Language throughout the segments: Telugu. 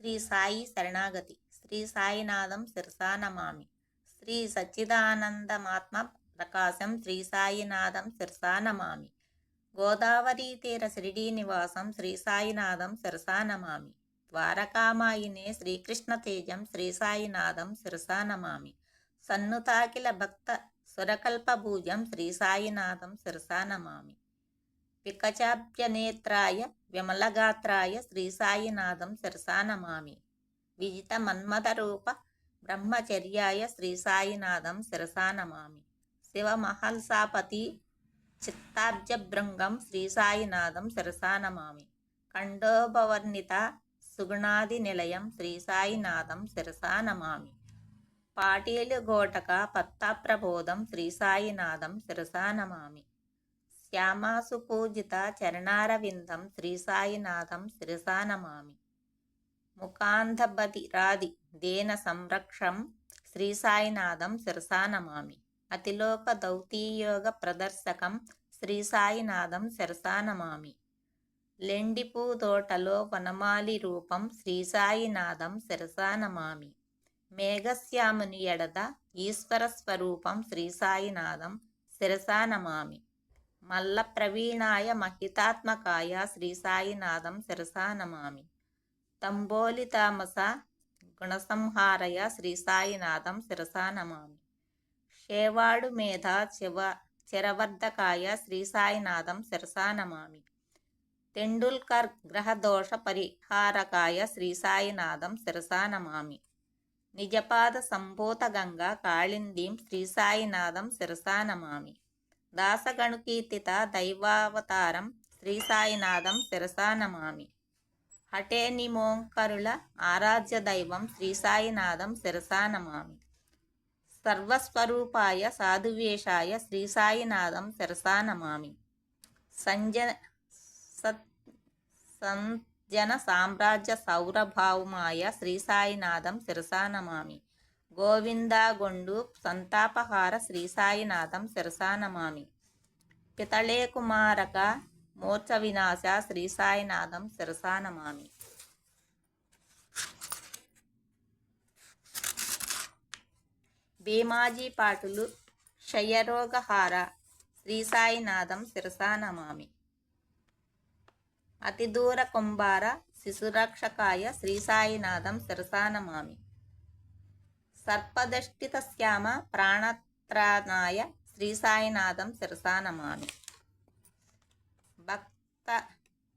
శ్రీ సాయి శరణాగతి శ్రీ సాయినాథం శిరసా నమామి శ్రీ సచ్చిదానందమాత్మ ప్రకాశం శ్రీ సాయినాథం శిరసా నమామి గోదావరీ తీర శిరిడీ నివాసం శ్రీ సాయినాథం శిరసా నమామి ద్వారకామాయినే శ్రీకృష్ణ తేజం శ్రీ సాయినాథం శిరసా నమామి సన్నుతాకిల భక్త సురకల్పభూజం శ్రీ సాయినాథం శిరసా నమామి వికచాభ్యనేత్రాయ విమలగాత్రాయ శ్రీసాయినాథం శిరసానమామి విజిత మన్మథరూప బ్రహ్మచర్యాయ శ్రీసాయినాథం శిరసానమామి శివమహల్సాపతి చిత్తాబ్జభృంగం శ్రీసాయినాథం శిరసానమామి ఖండోపవర్ణిత సుగుణాది నిలయం శ్రీసాయినాథం శిరసానమామి శిరసా పాటీలు గోటక పత్తాప్రబోధం శ్రీసాయినాథం శిరసానమామి శ్యామాసు పూజిత చరణారవిందం శ్రీసాయినాథం శిరసానమామి శిరసా రాది దేన సంరక్షం శ్రీసాయినాథం శిరసానమామి అతిలోక దౌతీయోగ ప్రదర్శకం శ్రీసాయినాథం శిరసానమామి శిరసా లెండిపూ తోటలో వనమాలి రూపం శ్రీసాయినాథం శిరసానమామి మేఘశ్యాముని ఎడద ఈశ్వర స్వరూపం శ్రీసాయినాథం శిరసానమామి మల్ల ప్రవీణాయ మహితాత్మకాయ శ్రీ సాయినాథం శిరసా నమామి. తంబోలి తామస గుణసంహారయ శ్రీ సాయినాథం శిరసా నమామి. షేవాడు మేధ శివ చిరవర్ధకాయ శ్రీ సాయినాథం శిరసా నమామి. తెండూల్కర్ గ్రహదోష పరిహారకాయ శ్రీ సాయినాథం శిరసా నమామి. నిజపాద సంభూత గంగా కాళిందీం శ్రీ సాయినాథం శిరసా నమామి. దాసగణుకీర్తిత దైవావతారం శ్రీ సాయినాథం శిరసా నమామి. హటే నిమోంకరుల ఆరాధ్య దైవం శ్రీ సాయినాథం శిరసా నమామి. సర్వస్వరూపాయ సాధువేషాయ శ్రీ సాయినాథం శిరసా నమామి. సంజన సత్ సంజన సామ్రాజ్య సౌరభావమాయ శ్రీ సాయినాథం శిరసా నమామి. గోవిందాగొండు సంతాపహార శ్రీ శిరసానమామి పితళే కుమారక మోర్చ వినాశ శ్రీ శిరసానమామి భీమాజీ పాటులు క్షయరోగహార శ్రీ శిరసానమామి అతిదూర కుంభార శిశురక్షకాయ శ్రీసాయినాథం శిరసానమామి సర్పదష్టిత శ్యామ ప్రాణత్రానాయ శ్రీసాయినాథం సాయినాథం భక్త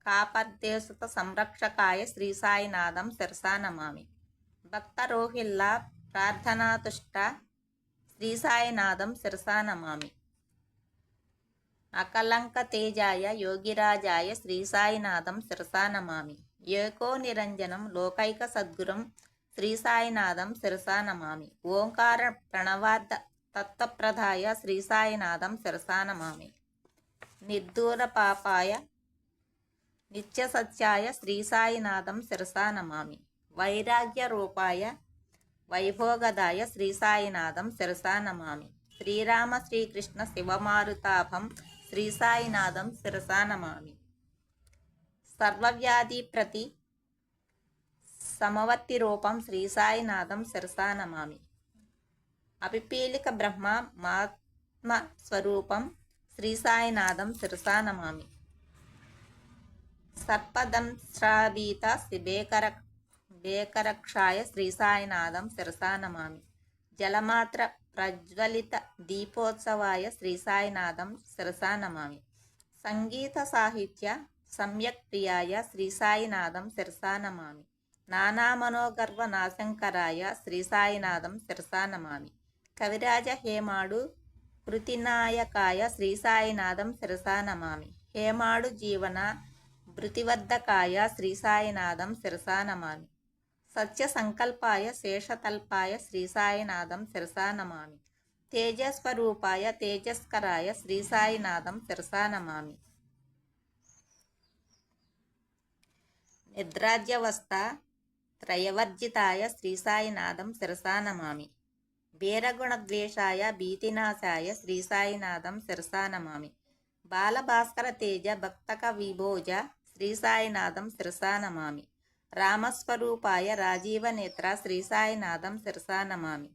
కాపర్దేశుత సంరక్షకాయ శ్రీసాయినాథం శిరసానమామి భక్తరోహిల్ల ప్రార్థనాతుష్ట శ్రీసాయినాథం శిరసానమామి అకలంక తేజాయ యోగిరాజాయ శ్రీసాయినాథం శిరసానమామి ఏకో నిరంజనం లోకైక సద్గురం శ్రీ సాయినాథం శిరసా నమామి. ఓంకార ప్రణవార్థ తత్వప్రదాయ శ్రీ సాయినాథం శిరసా నమామి. నిర్దూర పాపాయ నిత్యసత్యాయ శ్రీ సాయినాథం శిరసా నమామి. వైరాగ్య రూపాయ వైభోగదాయ శ్రీ సాయినాథం శిరసా నమామి. శ్రీరామ శ్రీకృష్ణ శివమారుతాభం శ్రీ సాయినాథం శిరసా నమామి. సర్వవ్యాధి ప్రతి సమవర్తి రూపం శ్రీసాయినాథం శిరసానమామి శిరసా అపిపీలిక బ్రహ్మ మాత్మ స్వరూపం శ్రీసాయినాథం శిరసానమామి సర్పదంశ్రాభీత శిబేకర బేకరక్షాయ శ్రీసాయినాథం శిరసానమామి జలమాత్ర ప్రజ్వలిత దీపోత్సవాయ శ్రీసాయినాథం శిరసానమామి సంగీత సాహిత్య సమ్యక్ ప్రియాయ శ్రీసాయినాథం శిరసానమామి నానామనోగర్వ నాశంకరాయ శ్రీసాయినాథం శిరసా నమామి. కవిరాజ హేమాడు కృతినాయకాయ శ్రీసాయినాథం శిరసా నమామి. హేమాడు జీవన భృతివర్ధకాయ శ్రీసాయినాథం శిరసా నమామి. సత్య సంకల్పాయ శేషతల్పాయ శ్రీసాయినాథం శిరసా నమామి. తేజస్వరూపాయ తేజస్కరాయ శ్రీసాయినాథం శిరసా నమామి. నిద్రాజ్యవస్థ త్రయవర్జితాయ శ్రీసాయినాథం శిరసానమామి వీరగుణద్వేషాయ భీతినాశాయ శ్రీసాయినాథం శిరసానమామి బాలభాస్కర తేజ భక్తక విభోజ శ్రీసాయినాథం శిరసానమామి రామస్వరూపాయ రాజీవనేత్ర శ్రీసాయినాథం శిరసానమామి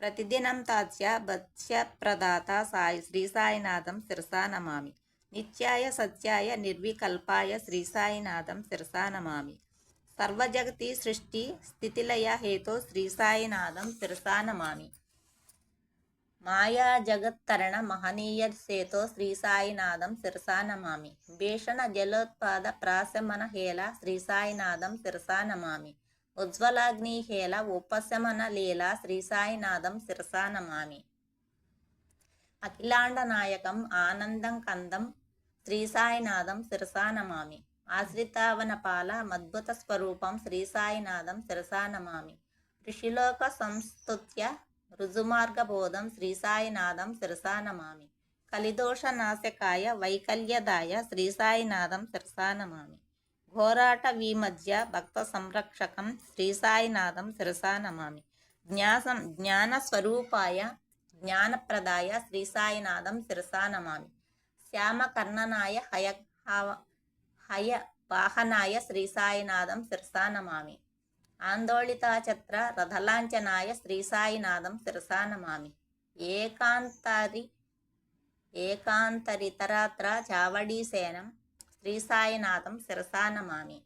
ప్రతిదినం తాత్య భత్స్య ప్రదాత సాయి శ్రీసాయినాథం శిరసానమామి నిత్యాయ సత్యాయ నిర్వికల్పాయ శ్రీసాయినాథం శిరసానమామి సర్వజగతి సృష్టి స్థితిలయ హేతో శ్రీసాయినాథం శిరసానమామి మాయా జగత్తరణ మహనీయ సేతో శ్రీసాయినాథం శిరసానమామి భీషణ జలోత్పాద ప్రాశమన హేళ శ్రీసాయినాథం శిరసానమామి ఉజ్వలాగ్ని హేళ ఉపశమన లీల శ్రీసాయినాథం శిరసానమామి అఖిలాండ నాయకం ఆనందం కందం శ్రీసాయినాథం శిరసానమామి ఆశ్రితావనపాల మద్భుత స్వరూపం శ్రీసాయినాథం శిరసానమామి ఋషిలోక సంస్తుత్య రుజుమార్గబోధం శ్రీసాయినాథం శిరసానమామి కలిదోష నాశకాయ వైకల్యదాయ శ్రీసాయినాథం శిరసానమామి ఘోరాట విమధ్య భక్త సంరక్షకం శ్రీసాయినాథం శిరసానమామి జ్ఞాసం జ్ఞానస్వరూపాయ జ్ఞానప్రదాయ శ్రీసాయినాథం శిరసానమామి శ్యామకర్ణనాయ హయ హయ వాహనాయ శ్రీసాయినాథం శిరసానమామి. ఆందోళితాచత్ర రథలాంఛనాయ శ్రీసాయినాథం శిరసానమామి. ఏకాంతరి ఏకాంతరితరాత్ర చావడీసేనం శ్రీసాయినాథం శిరసానమామి.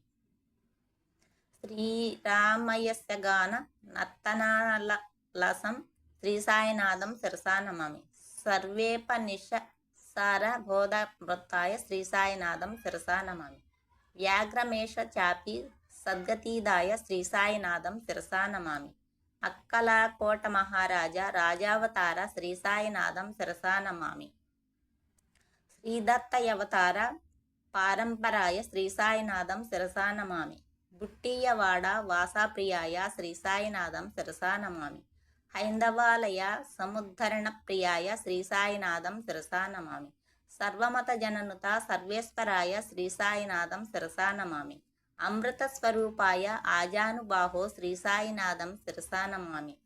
శ్రీరామయస్య గాన నర్తనాలసం శ్రీసాయినాథం శిరసానమామి. సర్వేపనిష సార బోధ వృత్తాయ శ్రీసాయినాథం శిరసా నమామి వ్యాఘ్రమేష చాపి సద్గతీదాయ శ్రీసాయినాథం శిరసా నమామి అక్కలాకోట మహారాజా రాజావతార శ్రీసాయినాథం శిరసా నమామి శ్రీదత్తయవతార పారంపరాయ శ్రీసాయినాథం శిరసా నమామి బుట్టీయవాడ వాసాప్రియాయ శ్రీసాయినాథం శిరసా నమామి హైందవాలయ సముద్ధరణ ప్రియాయ శ్రీసాయినాథం శిరసా నమామి. సర్వమత జననుత సర్వేశ్వరాయ శ్రీసాయినాథం శిరసా నమామి. అమృత స్వరూపాయ ఆజానుబాహో శ్రీసాయినాథం శిరసా నమామి.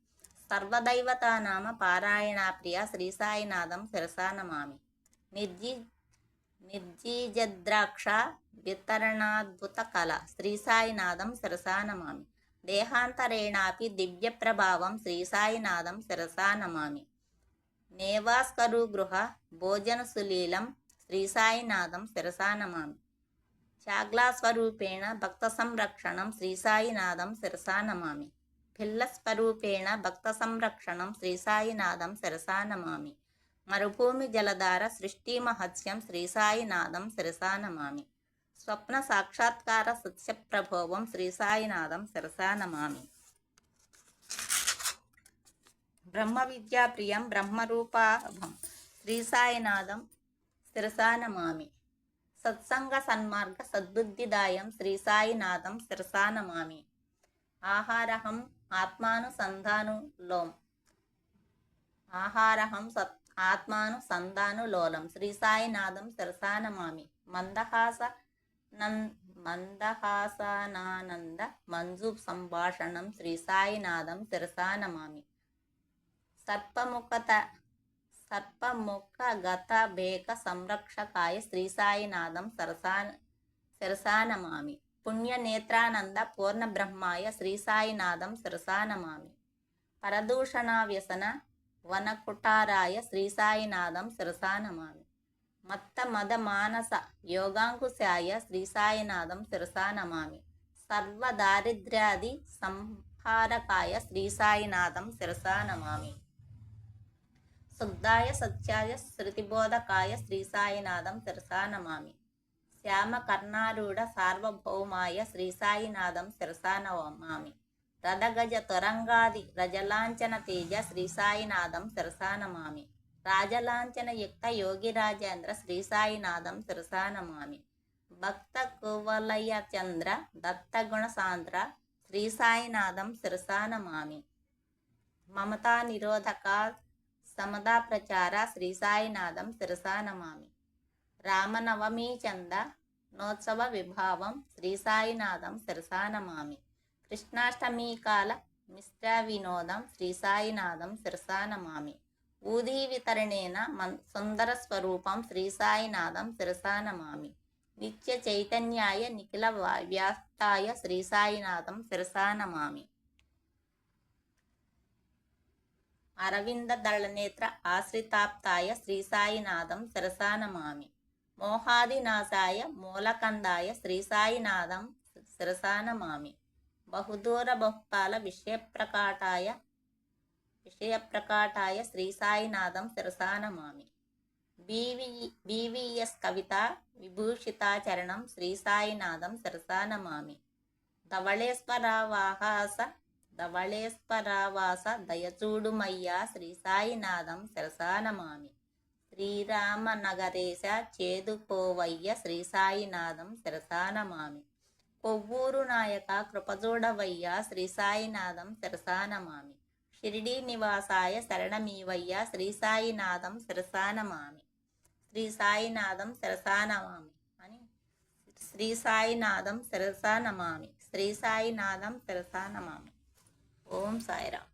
సర్వదైవతానామ పారాయణాప్రియ శ్రీసాయినాథం శిరసా నమామి. నిర్జీ నిర్జీజద్రాక్ష వితరణాద్భుత కళ శ్రీసాయినాథం శిరసా నమామి. దేహాంతరేణాపి దివ్య ప్రభావం శ్రీసాయినాథం శిరసా నమామి. నేవాస్కరు గృహ భోజన సులీలం శ్రీసాయినాథం శిరసా నమామి. చాగ్లాస్వరూపేణ భక్త సంరక్షణం శ్రీసాయినాథం శిరసా నమామి. పిల్లస్వరూపేణ భక్త సంరక్షణం శ్రీసాయినాథం శిరసా నమామి. మరుభూమి జలధార సృష్టి మహత్యం శ్రీసాయినాథం శిరసా నమామి. స్వప్న సాక్షాత్కార సత్యప్రభోవం శ్రీసాయినాథం శిరసా నమామి బ్రహ్మ విద్యా ప్రియం బ్రహ్మరూపాభం శ్రీసాయినాథం శిరసా నమామి సత్సంగ సన్మార్గ సద్బుద్ధిదాయం శ్రీసాయినాథం శిరసా నమామి ఆహారహం ఆత్మానుసంధానులోం ఆహారహం సత్ ఆత్మానుసంధానులోలం శ్రీసాయినాథం శిరసా నమామి మందహాస నం మందహాసానానంద మంజు సంభాషణం శ్రీసాయినాథం శిరసా నమామి. సర్పముఖత సర్పముఖ గత బేక సంరక్షకాయ శ్రీ సాయినాథం సరసా శిరసా నమామి. పుణ్యనేత్రానంద పూర్ణ బ్రహ్మాయ శ్రీసాయినాథం శిరసా నమామి. పరదూషణ వ్యసన వనకుటారాయ శ్రీసాయినాథం శిరసా నమామి. మత్త మద మానస యోగాంకుశాయ శ్రీసాయినాథం శిరసా నమామి. సర్వదారిద్ర్యాది సంహారకాయ శ్రీసాయినాథం శిరసా నమామి. శుద్ధాయ సత్యాయ శృతిబోధకాయ శ్రీసాయినాథం శిరసా నమామి. శ్యామ కర్ణారూఢ సార్వభౌమాయ శ్రీసాయినాథం శిరసా నమామి. రథగజ త్వరంగాది రజలాంఛన తేజ శ్రీసాయినాథం శిరసా నమామి. రాజలాంఛన యుక్త యోగి రాజేంద్ర శ్రీసాయినాథం శిరసా నమామి. భక్త కువలయ చంద్ర దత్తగుణ సాంద్ర శ్రీసాయినాథం శిరసానమామి మమతా నిరోధక సమదా ప్రచార శ్రీసాయినాథం శిరసానమామి రామనవమీ చంద నోత్సవ విభావం శ్రీసాయినాథం శిరసానమామి కృష్ణాష్టమీకాల కాల మిశ్ర వినోదం శ్రీసాయినాథం శిరసానమామి ఊదీ వితరణేన మన్ సుందర స్వరూపం శ్రీసాయినాథం శిరసా నమామి నిత్య చైతన్యాయ నిఖిల వా- వ్యాప్తాయ శ్రీ శిరసా నమామి అరవింద దళనేత్ర ఆశ్రితాప్తాయ శ్రీసాయినాథం శిరసా నమామి మోహాదినాశాయ మూలకందాయ శ్రీసాయినాథం శిరసా నమామి బహుదూర బహుపాల విషయప్రకాటాయ విషయప్రకాటాయ శ్రీ సాయినాథం శిరసా బీవి బీవీఎస్ కవిత విభూషితాచరణం శ్రీసాయినాథం శిరసానమామి ధవళేశ్వరావాహాస ధవళేశ్వరావాస దయచూడుమయ్యా శ్రీసాయినాథం శిరసానమామి శ్రీరామనగరేశ చేదుకోవయ్య శ్రీసాయినాథం శిరసానమామి కొవ్వూరు నాయక కృపజూడవయ్య శ్రీసాయినాథం శిరసానమామి షిరిడీ నివాసాయ శరణమీవయ్య శ్రీసాయినాథం సాయినాథం శ్రీసాయినాథం నమామి అని శ్రీసాయినాథం సాయినాథం శ్రీసాయినాథం నమామి ఓం సాయిరామ్.